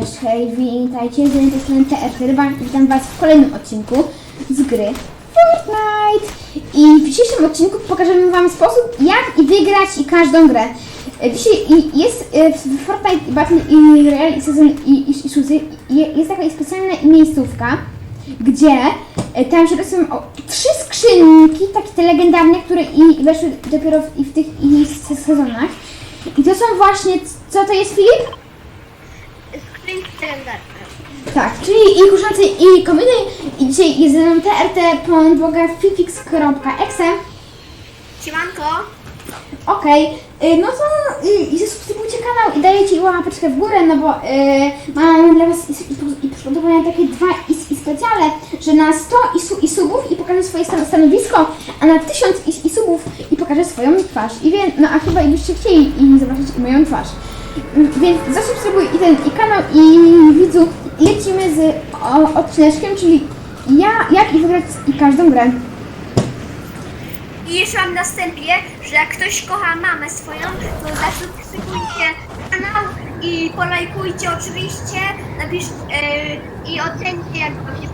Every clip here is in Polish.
Cześć, hej, witajcie, z TR. Witam Was w kolejnym odcinku z gry Fortnite. I w dzisiejszym odcinku pokażemy Wam sposób, jak wygrać i każdą grę. E, Dzisiaj jest e, w Fortnite Battle i i Season i, i, i Szuzy je- jest taka specjalna miejscówka, gdzie e, tam się są trzy skrzynki, takie te legendarne, które i weszły dopiero w, i w tych i se- sezonach. I to są właśnie, co to jest Filip? Tak, czyli i kuszące i kominy i dzisiaj jest ze mną TRT Boga Fifix.exe. Siemanko. Okej, y, no to y, zasubskrybujcie kanał i dajecie łapeczkę w górę, no bo y, mam dla Was i, i, i przygotowane takie dwa i, i specjale, że na 100 i, su, i subów i pokażę swoje stan- stanowisko, a na 1000 i, i subów i pokażę swoją twarz. I wie, no a chyba i byście chcieli i zobaczyć moją twarz. Więc zasubskrybuj i ten i kanał i widzu i lecimy z o, odcineczkiem, czyli ja, jak i wygrać i każdą grę. I jeszcze mam na wstępie, że jak ktoś kocha mamę swoją, to zasubskrybujcie kanał i polajkujcie oczywiście, napisz yy, i ocencie jak wam się.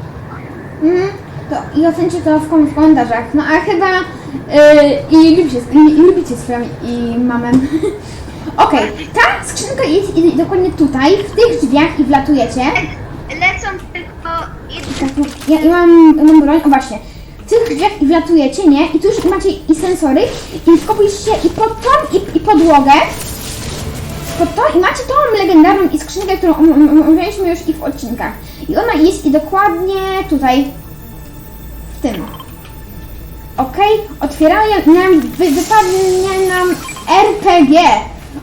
Mhm, to i ocencie to w, kom- w komentarzach. No a chyba yy, i, lubicie, i, i lubicie swoją i mamę. Okej, ta skrzynka jest i, dokładnie tutaj, w tych drzwiach i wlatujecie. Le- Lecą tylko jedne. Tak, Ja, ja mam, mam broń, o właśnie. W tych drzwiach i wlatujecie, nie? I tu już macie i sensory i wkopisz się i pod tą i, i podłogę. Pod to i macie tą legendarną i skrzynkę, którą om- om- omawialiśmy już i w odcinkach. I ona jest i dokładnie tutaj. W tym. Okej, otwierają nam, wy, wypadnie nam RPG.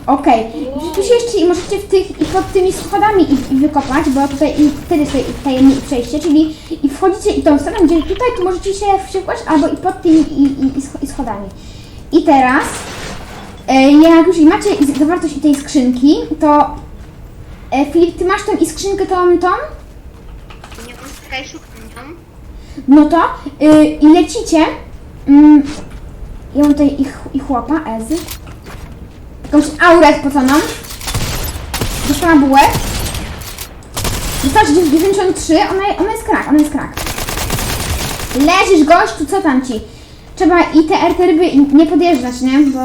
Okej, tu się jeszcze i możecie w tych i pod tymi schodami i, i wykopać, bo tutaj i wtedy sobie tajemnie i przejście, czyli i wchodzicie i tą stroną, gdzie tutaj tu możecie się wściekłać, albo i pod tymi i, i, i, scho- i schodami. I teraz, e, jak już i macie zawartość i tej skrzynki, to e, Filip, ty masz tą i skrzynkę tą, tą? Nie mam tutaj szukam. No to y, i lecicie. Mm, ja mam tutaj ich, ich chłopa, Ezy. Jakąś aurę spoconą. Dostała bułę. Dostała 93, ona, ona jest krak, ona jest krak. Leżysz gościu, co tam ci? Trzeba i te RT ryby nie podjeżdżać, nie? Bo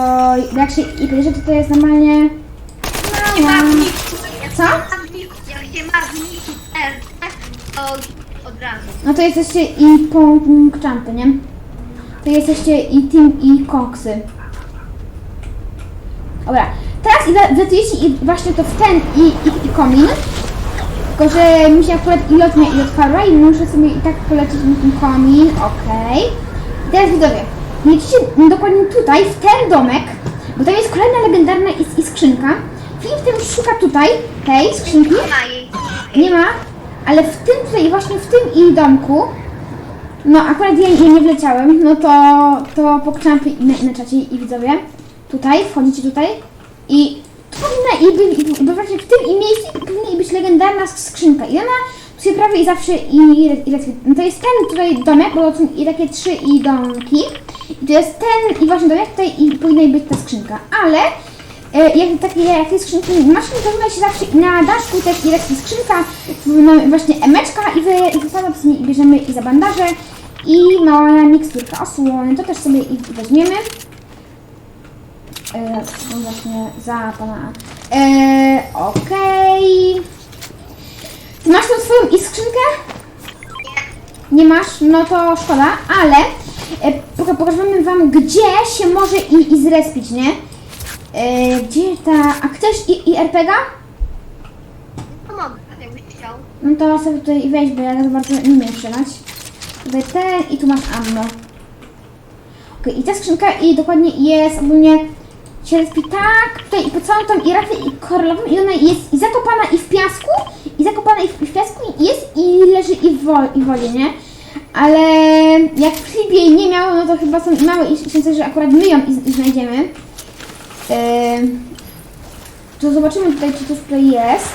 jak się i podjeżdża, to to jest normalnie... Nie ma w niku. Jak Co? Jak nie ma w niku RT, to od razu. No to jesteście i punkczampy, nie? To jesteście i team i koksy. Dobra, teraz wlatujecie i właśnie to w ten i, i, i komin. Tylko, że mi się akurat i lotnia i odparła i muszę sobie i tak polecieć na ten komin, okej. I teraz widzowie, lecicie dokładnie tutaj, w ten domek, bo tam jest kolejna legendarna i, i skrzynka. Filip tym szuka tutaj tej skrzynki. Nie ma jej. Nie ma, ale w tym tutaj, właśnie w tym i domku, no akurat ja, ja nie wleciałem, no to, to pokrzyczam na, na czacie i widzowie, tutaj, wchodzicie tutaj i powinna i, by, w tym miejscu powinna być legendarna sk- skrzynka. I ona tu się prawie i zawsze i, i, i no to jest ten tutaj domek, bo są i takie trzy i domki. I to jest ten i właśnie domek tutaj i powinna być ta skrzynka, ale E, jak takie jak te skrzynki masz, to powinna się zawsze na daszku też i jest skrzynka, mamy właśnie emeczka i wy sobie i bierzemy i za bandaże i mała miksturka osłony, to też sobie i weźmiemy. E, no właśnie za pana. E, Okej. Ty masz tą swoją i skrzynkę? Nie masz? No to szkoda, ale e, poka- pokażemy wam, gdzie się może i, i zrespić, nie? E, gdzie ta... A chcesz i, i RPG? Pomogę, jakbyś chciał. No to sobie tutaj weź, bo ja za bardzo nie umiem strzelać. Tutaj ten i tu masz ammo. Okej, i ta skrzynka i dokładnie jest ogólnie się tak, tutaj i po całą tą i rafę i koralową i ona jest i zakopana i w piasku, i zakopana i w, i w piasku i jest i leży i w, wo, i w wodzie, nie? Ale jak w klipie jej nie miało, no to chyba są małe i szanse, że akurat my ją i, i znajdziemy. Yy, to zobaczymy tutaj, czy coś tutaj jest.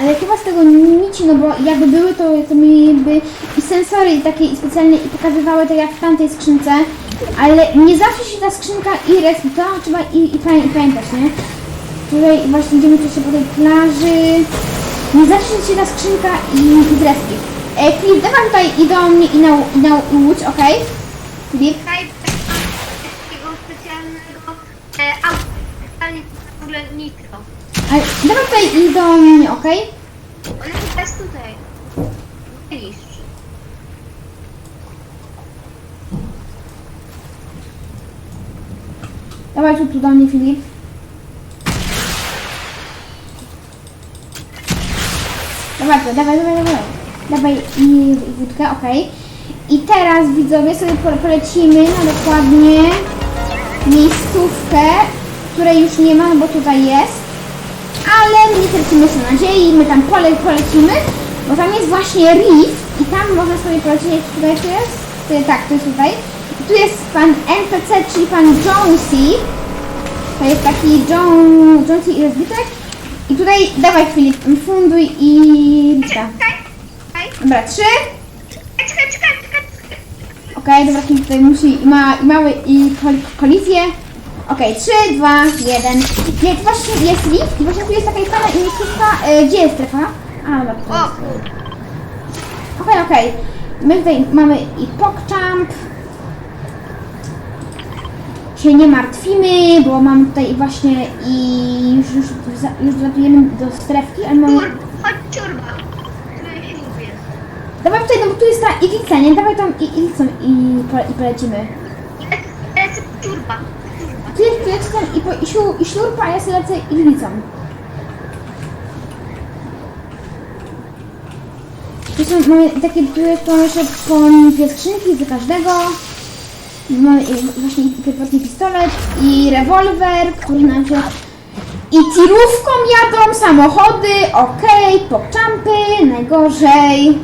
Ale chyba z tego nici, no bo jakby były to, to mi by i sensory i takie i specjalnie i pokazywały to jak w tamtej skrzynce, ale nie zawsze się ta skrzynka i respi, to trzeba i, i, pamię- i pamiętać, nie? Tutaj właśnie idziemy jeszcze po tej plaży. Nie zacznie się ta skrzynka i, i drewki. E, Filip, dawaj tutaj i do mnie i na, i na łódź, okej? Filip? Tutaj takiego specjalnego e, auta, ale w ogóle nitro. Ale dawaj tutaj i do mnie, okej? Ona chyba jest tutaj. Dawaj tu, tu do mnie, Filip. Dawaj, dawaj, dawaj, dawaj. Dawaj i, wódkę, okej. I teraz, widzowie, sobie pole- polecimy na dokładnie miejscówkę, której już nie ma, bo tutaj jest. Ale nie tracimy się nadziei, my tam pole, polecimy, bo tam jest właśnie reef i tam można sobie polecieć, tutaj to jest? Tak, to jest tutaj. Tu jest pan NPC, czyli pan Jonesy. To jest taki John, Jonesy i rozbitek. I tutaj, dawaj Filip, funduj i... Czekaj, Dobra, trzy. Okej, dobra, Filip tutaj musi i ma i mały i kol, kolizję. Okej, trzy, dwa, jeden. Nie, to właśnie jest lift i właśnie tu jest taka fajna i miejscówka. E, gdzie jest strefa? A, dobra. to. Okej, okej. My tutaj mamy i PogChamp. Się nie martwimy, bo mam tutaj właśnie i już, już, za- już latujemy do strefki, ale. Tur, chodź ciurba. Której się lubię. Dawaj tutaj, no bo tu jest ta iglica, nie? Dawaj tam i iglicą i, pole, i polecimy. Lecę, lecę ciurba. Ciurba. Ty, leci tam i, po, i, ślu, i ślurpa, a ja sobie lecę iglicą. Tu są, mamy takie, jest mamy jeszcze po dwie skrzynki do każdego. Mamy właśnie pierwotny pistolet i rewolwer, który nam się... I tirówką jadą samochody, okej, pokczampy, najgorzej.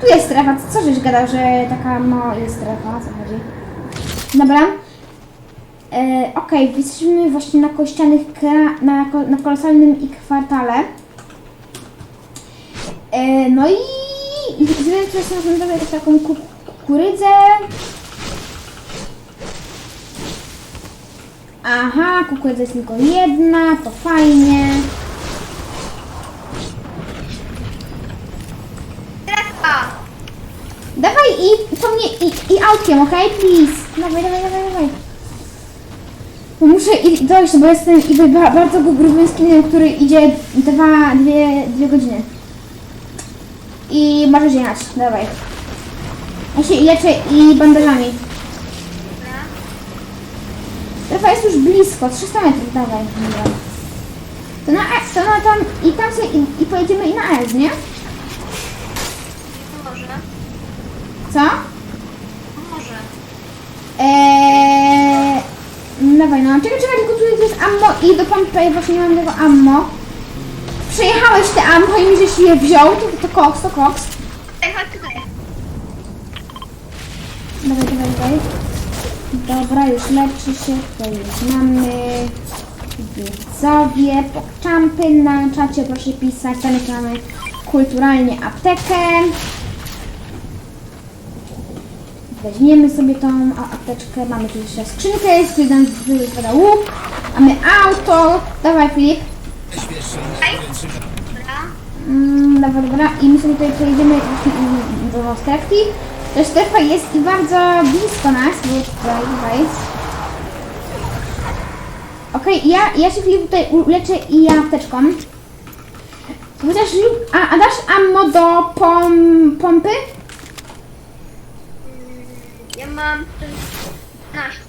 Tu jest strefa, co żeś gadał, że taka no jest strefa, co chodzi? Dobra. E, Okej, jesteśmy właśnie na kościanych, na, na kolosalnym i kwartale. E, no i, na sobie taką ku- kukurydzę. Aha, kukurydza jest tylko jedna, to fajnie. Strefa. Dawaj i po mnie i, i autkiem, okej? Please. Dawaj, dawaj, dawaj, dawaj. Bo muszę i dojść, bo jestem i ba- bardzo grubym skinem, który idzie dwa, dwie, dwie godziny. I możesz jechać, dawaj. Ja się leczę i bandażami. Dobra. Strefa jest już blisko, 300 metrów, dawaj. Dobra. To na S, to na tam i tam sobie i, i pojedziemy i na S, nie? Może. Co? Może. Eee, dawaj, no. Czekaj, czekaj, tylko tutaj jest ammo i do pompy właśnie nie mam tego ammo. Przejechałeś te ammo i mi żeś je wziął, to, to koks, to koks. Dawaj, dawaj, dawaj. Dobra, już leczy się, to już mamy. Widzowie, pokczampy na czacie, proszę pisać. Tam jeszcze mamy kulturalnie aptekę. Weźmiemy sobie tą apteczkę, mamy tu jeszcze skrzynkę, jest jeden wypada łuk, mamy auto, dawaj Filip, mm, dobra, dobra, i my sobie tutaj i- do strefki, to strefa jest i bardzo blisko nas, bo tutaj, tutaj. Okej, ja, ja się Filip tutaj uleczę i ja apteczką. Chociaż, a, a dasz ammo do pom, pompy? Ja mam 15.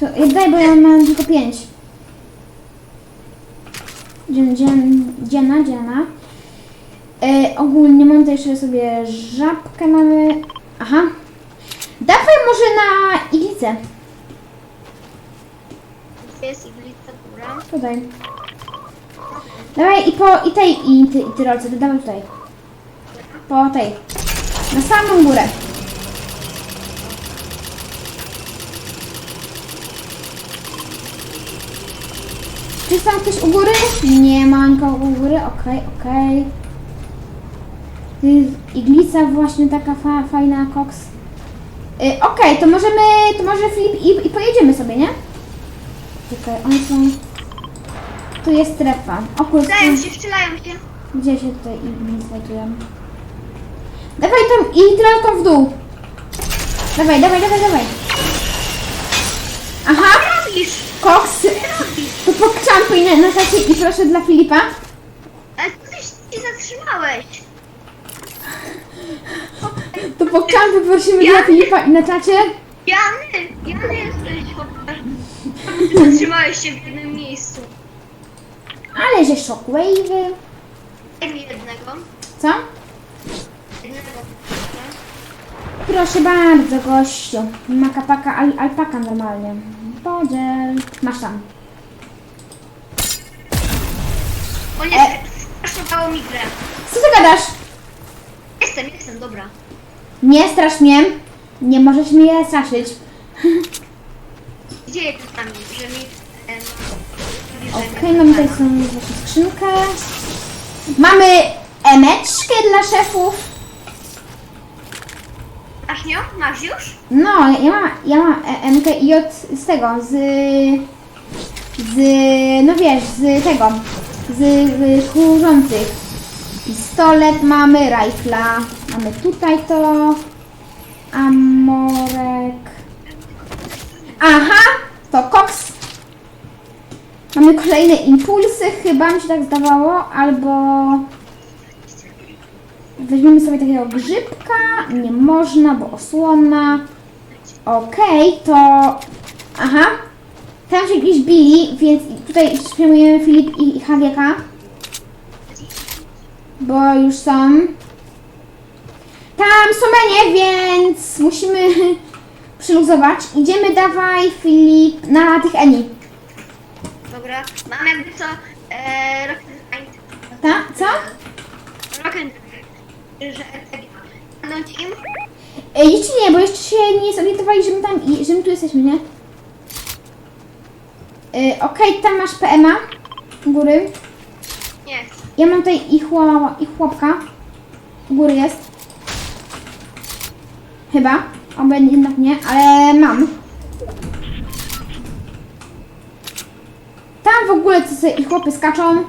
To ja daj, bo ja mam tylko pięć. Dzien, dzien, dziena, dziena. E, ogólnie mam tutaj jeszcze sobie żabkę mamy. Aha. Dawaj może na iglicę. Gdzie jest iglica góra? Tutaj. Dawaj i po i tej i ty, i ty rolce, to dawaj tutaj. Po tej. Na samą górę. Czy jest tam ktoś u góry? Nie ma nikogo u góry, okej, okej. Ty, Iglica właśnie taka fa, fajna, koks. Y, okej, to możemy, to może Filip i, i pojedziemy sobie, nie? Czekaj, one są... tu jest strefa. O kurde, Strzelają się, strzelają się. gdzie się tutaj inni znajdują? Dawaj tam i tam w dół. Dawaj, dawaj, dawaj, dawaj. Aha, robisz? koks. Robisz? To pokczampuj na, na tacie i proszę dla Filipa. Ale ty się zatrzymałeś. To pokczampuj prosimy Ja? dla Filipa i na czacie. Jany, Jany jesteś chłopak. Zatrzymałeś się w jednym miejscu. Ale że shockwave'y. Mi jednego. Co? Jednego. Proszę bardzo, gościu. Makapaka, al, alpaka normalnie. Podziel. Masz tam. O nie, straszowało mi grę. Co ty gadasz? Jestem, jestem, dobra. Nie strasz mnie. Nie możesz mnie straszyć. Gdzie jest tam, że mi... em, Okej, że mamy tutaj są właśnie skrzynkę. Mamy emeczkę dla szefów. Masz nią? Masz już? No, ja mam, ja mam e- MK i od z tego, z... Z... No wiesz, z tego. Z, z kurzących. Pistolet mamy, rifla. Mamy tutaj to. Amorek. Aha! To koks. Mamy kolejne impulsy, chyba mi się tak zdawało, albo... Weźmiemy sobie takiego grzybka. Nie można, bo osłona. Okej, to... Aha. Tam się gdzieś bili, więc tutaj przyjmujemy Filip i, Hawieka. Bo już są. Tam są menie, więc musimy przyluzować. Idziemy, dawaj Filip, na tych Eni. Dobra. Mam jakby co... E, rock and Ta? Co? Rock and że. Stanąć im? E, jeszcze nie, bo jeszcze się nie zorientowali, że my tam, i- że my tu jesteśmy, nie? E, Okej, tam masz PMA. Góry. Ja mam tutaj i, chła, i chłopka. U góry jest. Chyba. Oby jednak nie, ale mam. Tam w ogóle co sobie i chłopy skaczą.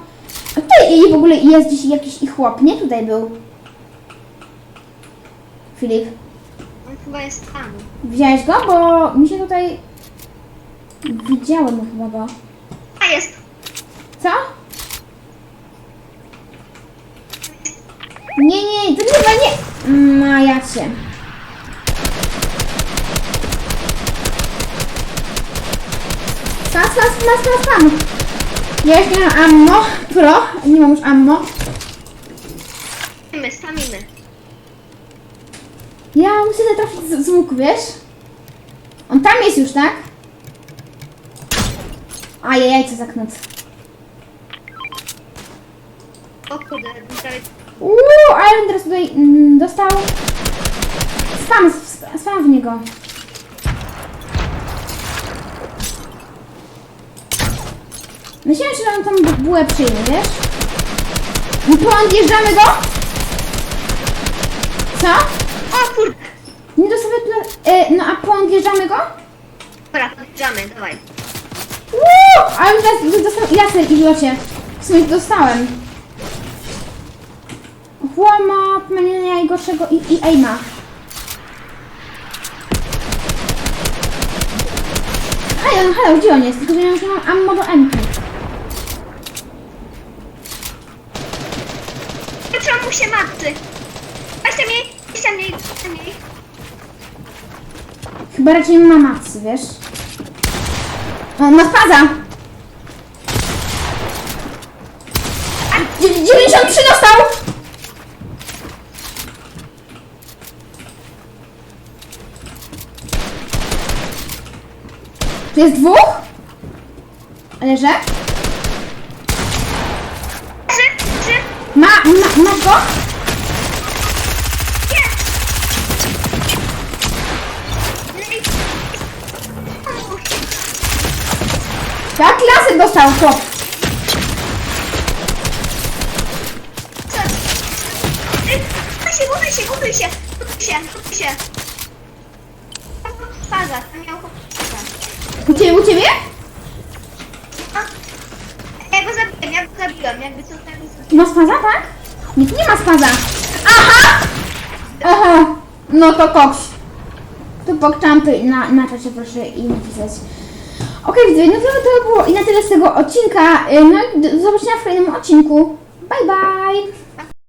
A tutaj i w ogóle jest gdzieś jakiś i chłop. Nie tutaj był. Filip. On chyba jest tam. Widziałeś go? Bo mi się tutaj... Widziałem chyba go. A jest! Co? Nie, nie, to nie chyba nie... No ja cię. Stas, stas, stas, stas, stas. Ja już nie mam ammo. Pro. Nie mam już ammo. Stamimy, stamimy. Ja muszę trafić z, z łuku, wiesz? On tam jest już, tak? Ajajaj, co za knut. O kurde. Uuu, ale teraz tutaj mm, dostał spam, spam w niego. Myślałem, że on tam bu- bułę przyjmie, wiesz? No to odjeżdżamy go? Co? O kurde! Nie dostał tyle... E, no a podjeżdżamy go? Dobra, podjeżdżamy, dawaj. Uuu, ale teraz dostał laser i locie. W sumie dostałem. Chłoma, mnie najgorszego i, i aima. Halo, halo, gdzie on jest? Tylko, że ja już nie mam ammo do M. Patrzą mu się matcy. Weźcie mnie, weźcie mnie, weźcie mnie. Chyba raczej ma macy, wiesz? O, ma spaza! Dzie- 93 dostał! Tu jest dwóch? Że? Trzy, trzy, Ma, ma, masz go? Tak, laser dostał chłop. Się, buduj się, buduj się, buduj się, buduj się. Faza, miał. U ciebie, u ciebie? Ja go zabiję. ja go zabiłem, jakby to tak jest. Ma spaza, tak? Nie, nie ma spaza. Aha! Aha! No to koks. To pokczampy na, na czacie proszę i napisać. Okej, widzowie, no to, to było i na tyle z tego odcinka. Y, No i do zobaczenia w kolejnym odcinku. Bye bye!